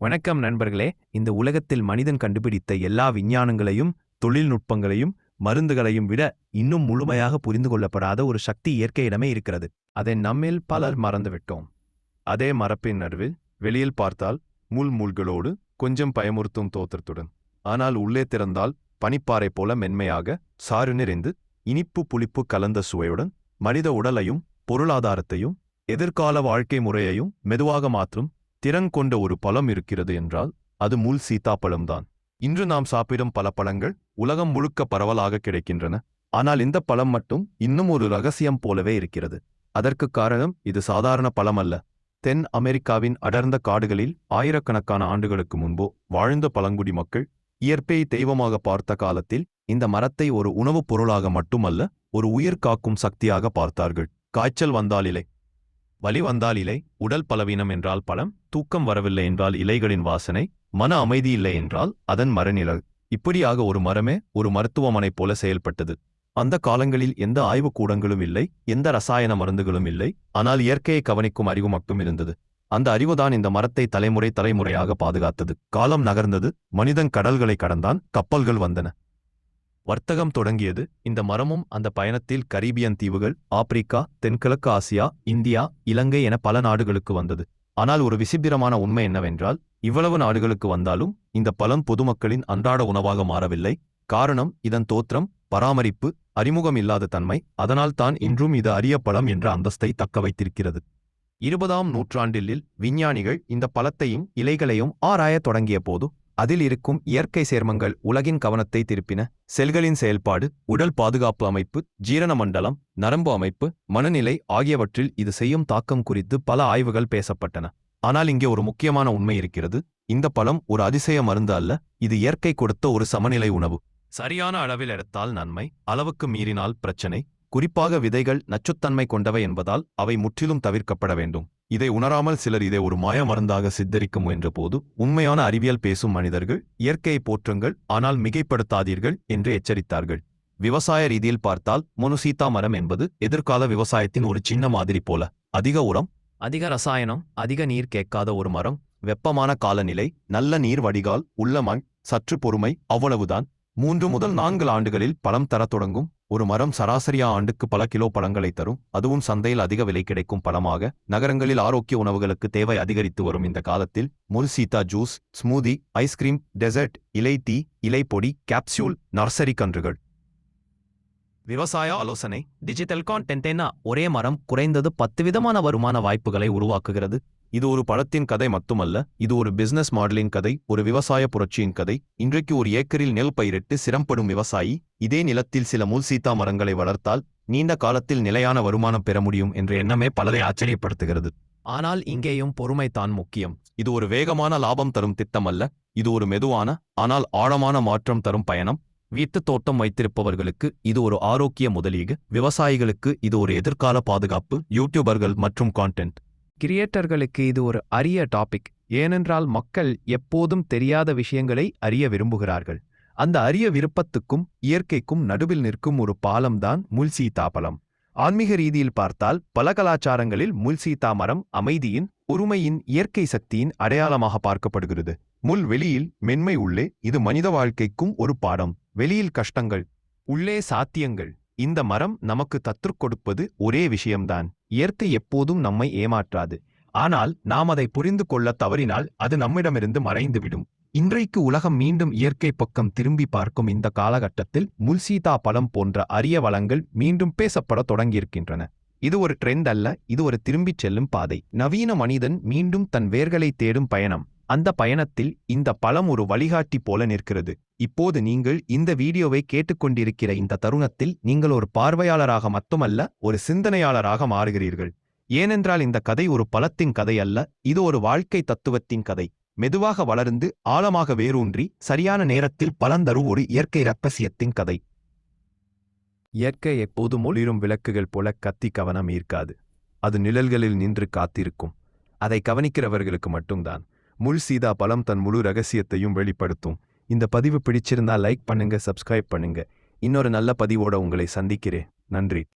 வணக்கம் நண்பர்களே. இந்த உலகத்தில் மனிதன் கண்டுபிடித்த எல்லா விஞ்ஞானங்களையும் தொழில்நுட்பங்களையும் மருந்துகளையும் விட இன்னும் முழுமையாக புரிந்து கொள்ளப்படாத ஒரு சக்தி இயற்கையிடமே இருக்கிறது. அதை நம்மில் பலர் மறந்துவிட்டோம். அதே மரப்பின் நடுவில் வெளியில் பார்த்தால் முள் முள்களோடு கொஞ்சம் பயமுறுத்தும் தோற்றத்துடன். ஆனால் உள்ளே திறந்தால் பனிப்பாறை போல மென்மையாக சாறு நிறைந்து இனிப்பு புளிப்பு கலந்த சுவையுடன் மனித உடலையும் பொருளாதாரத்தையும் எதிர்கால வாழ்க்கை முறையையும் மெதுவாக மாற்றும் திறன் கொண்ட ஒரு பழம் இருக்கிறது என்றால் அது முள் சீத்தாப்பழம்தான். இன்று நாம் சாப்பிடும் பல பழங்கள் உலகம் முழுக்க பரவலாக கிடைக்கின்றன. ஆனால் இந்த பழம் மட்டும் இன்னும் ஒரு ரகசியம் போலவே இருக்கிறது. அதற்கு காரணம் இது சாதாரண பழம் அல்ல தென் அமெரிக்காவின் அடர்ந்த காடுகளில் ஆயிரக்கணக்கான ஆண்டுகளுக்கு முன்போ வாழ்ந்த பழங்குடி மக்கள் இயற்கையை தெய்வமாக பார்த்த காலத்தில் இந்த மரத்தை ஒரு உணவுப் பொருளாக மட்டுமல்ல ஒரு உயிர் காக்கும் சக்தியாக பார்த்தார்கள். காய்ச்சல் வந்தாலில்லை வலி வந்தால் இலை உடல் பலவீனம் என்றால் பழம் தூக்கம் வரவில்லை என்றால் இலைகளின் வாசனை மன அமைதி இல்லை என்றால் அதன் மரநிழல். இப்படியாக ஒரு மரமே ஒரு மருத்துவமனை போல செயல்பட்டது. அந்த காலங்களில் எந்த ஆய்வுக்கூடங்களும் இல்லை எந்த ரசாயன மருந்துகளும் இல்லை ஆனால் இயற்கையை கவனிக்கும் அறிவு மட்டும் இருந்தது. அந்த அறிவுதான் இந்த மரத்தை தலைமுறை தலைமுறையாக பாதுகாத்தது. காலம் நகர்ந்தது மனிதன் கடல்களை கடந்தான் கப்பல்கள் வந்தன. வர்த்தகம் தொடங்கியது. இந்த மரமும் அந்த பயணத்தில் கரீபியன் தீவுகள் ஆப்பிரிக்கா தென்கிழக்கு ஆசியா இந்தியா இலங்கை என பல நாடுகளுக்கு வந்தது. ஆனால் ஒரு விசித்திரமான உண்மை என்னவென்றால் இவ்வளவு நாடுகளுக்கு வந்தாலும் இந்த பழம் பொதுமக்களின் அன்றாட உணவாக மாறவில்லை. காரணம் இதன் தோற்றம் பராமரிப்பு அறிமுகம் இல்லாத தன்மை அதனால் தான் இன்றும் இது அரிய பழம் என்ற அந்தஸ்தை தக்க வைத்திருக்கிறது. இருபதாம் நூற்றாண்டில் விஞ்ஞானிகள் இந்த பழத்தையும் இலைகளையும் ஆராயத் தொடங்கிய போது அதில் இருக்கும் இயற்கை சேர்மங்கள் உலகின் கவனத்தை திருப்பின செல்களின் செயல்பாடு உடல் பாதுகாப்பு அமைப்பு ஜீரண மண்டலம் நரம்பு அமைப்பு மனநிலை ஆகியவற்றில் இது செய்யும் தாக்கம் குறித்து பல ஆய்வுகள் பேசப்பட்டன. ஆனால் இங்கே ஒரு முக்கியமான உண்மை இருக்கிறது. இந்த பழம் ஒரு அதிசய மருந்து அல்ல இது இயற்கை கொடுத்த ஒரு சமநிலை உணவு. சரியான அளவில் எடுத்தால் நன்மை அளவுக்கு மீறினால் பிரச்சனை குறிப்பாக விதைகள் நச்சுத்தன்மை கொண்டவை என்பதால் அவை முற்றிலும் தவிர்க்கப்பட வேண்டும். இதை உணராமல் சிலர் இதை ஒரு மாய மருந்தாக சித்தரிக்க முயன்றபோது உண்மையான அறிவியல் பேசும் மனிதர்கள் இயற்கையை போற்றுங்கள் ஆனால் மிகைப்படுத்தாதீர்கள் என்று எச்சரித்தார்கள். விவசாய ரீதியில் பார்த்தால் மனுசீதா மரம் என்பது எதிர்கால விவசாயத்தின் ஒரு சின்ன மாதிரி போல. அதிக உரம் அதிக ரசாயனம் அதிக நீர் கேட்காத ஒரு மரம் வெப்பமான காலநிலை நல்ல நீர் வடிகால் உள்ள மண் சற்று பொறுமை அவ்வளவுதான். மூன்று முதல் நான்கு ஆண்டுகளில் பழம் தரத் தொடங்கும் ஒரு மரம் சராசரியா ஆண்டுக்கு பல கிலோ பழங்களை தரும். அதுவும் சந்தையில் அதிக விலை கிடைக்கும் பழமாக. நகரங்களில் ஆரோக்கிய உணவுகளுக்கு தேவை அதிகரித்து வரும் இந்த காலத்தில் முல்சீதா juice smoothie ice cream dessert இலை டீ இலை பொடி கேப்சியூல் நர்சரி கன்றுகள். விவசாய ஆலோசனை டிஜிட்டல் கான்டென்ட் ஒரே மரம் குறைந்தது பத்து விதமான வருமான வாய்ப்புகளை உருவாக்குகிறது. இது ஒரு படத்தின் கதை மட்டுமல்ல இது ஒரு பிசினஸ் மாடலின் கதை ஒரு விவசாய புரட்சியின் கதை. இன்றைக்கு ஒரு ஏக்கரில் நெல் பயிரிட்டு சிரம்படும் விவசாயி இதே நிலத்தில் சில மூல்சீத்தா மரங்களை வளர்த்தால் நீண்ட காலத்தில் நிலையான வருமானம் பெற முடியும் என்ற எண்ணமே பலரை ஆச்சரியப்படுத்துகிறது. ஆனால் இங்கேயும் பொறுமைதான் முக்கியம். இது ஒரு வேகமான லாபம் தரும் திட்டம் அல்ல இது ஒரு மெதுவான ஆனால் ஆழமான மாற்றம் தரும் பயணம். வீட்டுத் தோட்டம் வைத்திருப்பவர்களுக்கு இது ஒரு ஆரோக்கிய முதலீடு விவசாயிகளுக்கு இது ஒரு எதிர்கால பாதுகாப்பு யூடியூபர்கள் மற்றும் கான்டென்ட் கிரியேட்டர்களுக்கு இது ஒரு அரிய டாபிக் ஏனென்றால் மக்கள் எப்போதும் தெரியாத விஷயங்களை அறிய விரும்புகிறார்கள். அந்த அரிய விருப்பத்துக்கும் இயற்கைக்கும் நடுவில் நிற்கும் ஒரு பாலம்தான் முல்சீதா பலம் ஆன்மீக ரீதியில் பார்த்தால் பல கலாச்சாரங்களில் முல்சீதா மரம் அமைதியின் உரிமையின் இயற்கை சக்தியின் அடையாளமாக பார்க்கப்படுகிறது. முள் வெளியில் மென்மை உள்ளே இது மனித வாழ்க்கைக்கும் ஒரு பாடம். வெளியில் கஷ்டங்கள் உள்ளே சாத்தியங்கள். இந்த மரம் நமக்கு தத்துக் கொடுப்பது ஒரே விஷயம்தான். இயற்கை எப்போதும் நம்மை ஏமாற்றாது. ஆனால் நாம் அதை புரிந்து கொள்ள தவறினால் அது நம்மிடமிருந்து மறைந்துவிடும். இன்றைக்கு உலகம் மீண்டும் இயற்கை பக்கம் திரும்பி பார்க்கும் இந்த காலகட்டத்தில் முல்சீதா பழம் போன்ற அரிய வளங்கள் மீண்டும் பேசப்படத் தொடங்கியிருக்கின்றன. இது ஒரு ட்ரெண்ட் அல்ல இது ஒரு திரும்பிச் செல்லும் பாதை. நவீன மனிதன் மீண்டும் தன் வேர்களை தேடும் பயணம். அந்த பயணத்தில் இந்த பழம் ஒரு வழிகாட்டி போல நிற்கிறது. இப்போது நீங்கள் இந்த வீடியோவை கேட்டுக்கொண்டிருக்கிற இந்த தருணத்தில் நீங்கள் ஒரு பார்வையாளராக மட்டுமல்ல ஒரு சிந்தனையாளராக மாறுகிறீர்கள். ஏனென்றால் இந்த கதை ஒரு பலத்தின் கதை அல்ல இது ஒரு வாழ்க்கை தத்துவத்தின் கதை. மெதுவாக வளர்ந்து ஆழமாக வேரூன்றி சரியான நேரத்தில் பலந்தரு ஒரு இயற்கை ரகசியத்தின் கதை. இயற்கை எப்போதும் ஒளிரும் விளக்குகள் போல கத்தி கவனம் ஈர்க்காது. அது நிழல்களில் நின்று காத்திருக்கும். அதை கவனிக்கிறவர்களுக்கு மட்டும்தான். முள் சீதா பலம் தன் முழு ரகசியத்தையும் வெளிப்படுத்தும். இந்த பதிவு பிடிச்சிருந்தா லைக் பண்ணுங்க சப்ஸ்கிரைப் பண்ணுங்க. இன்னொரு நல்ல பதிவோட உங்களை சந்திக்கிறேன். நன்றி.